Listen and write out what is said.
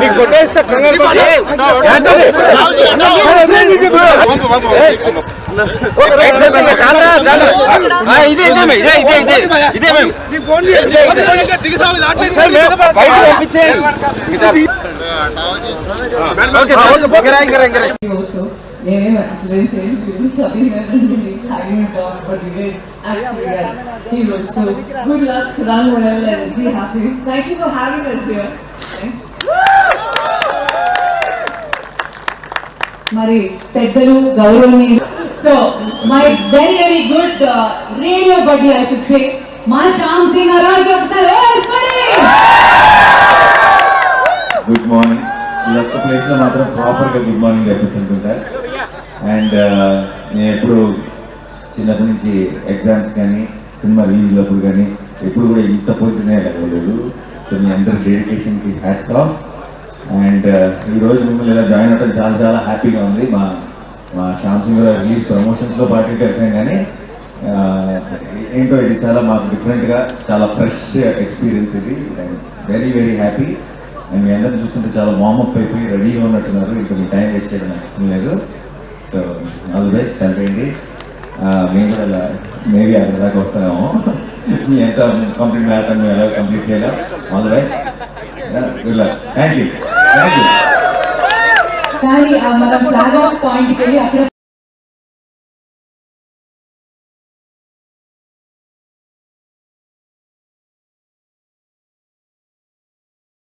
నీకు కొట్టేస్తే ఇదే ఇదే మే, ఇదే ఇదే ఇదే ఇదే పంపించేయండి. నేనేం యాక్సిడెంట్ చేయలేదు చదివినానండి hugging talk but you guys actually was so good luck run well and be happy. Thank you for having us here. Thanks. మరి పెద్దలు గౌరవనీయులు. So my very very good radio buddy I should say మా శ్యామ్ సింగ్ ఒకసారి వేసుకోండి. Good morning ఈ ఒక్క ప్లేస్లో మాత్రం ప్రాపర్గా గుడ్ మార్నింగ్ చెప్పించుకుంటా అండ్ నేను ఎప్పుడు చిన్నప్పటి నుంచి ఎగ్జామ్స్ కానీ సినిమా రిలీజ్ అప్పుడు కానీ ఎప్పుడు కూడా ఇంత పొద్దునే లేవలేదు. సో మీ అందరి డెడికేషన్కి హ్యాట్స్ ఆఫ్ అండ్ ఈ రోజు మిమ్మల్ని ఇలా జాయిన్ అవ్వడం చాలా చాలా హ్యాపీగా ఉంది. మా మా శ్యామ్ సింగ్ గారు రిలీజ్ ప్రమోషన్స్లో పార్టీ కలిసాం కానీ uh, ఏంటో ఇది చాలా మాకు డిఫరెంట్గా చాలా ఫ్రెష్ ఎక్స్పీరియన్స్ ఇది. వెరీ వెరీ హ్యాపీ అండ్ మీ అందరిని చూస్తుంటే చాలా వార్మప్ అయిపోయి రెడీగా ఉన్నట్టున్నారు. ఇంకా మీ టైం వేస్ట్ చేయడం నాకు ఇష్టం లేదు. సో ఆల్ ది బెస్ట్ చంపేయండి. మేము కూడా ఇలా మేబీ అక్కడ దాకా వస్తామేమో. మీ ఎంత కంప్లీట్ మ్యాథ్ మేము ఎలా కంప్లీట్ చేయలేం. All the best good luck thank you thank you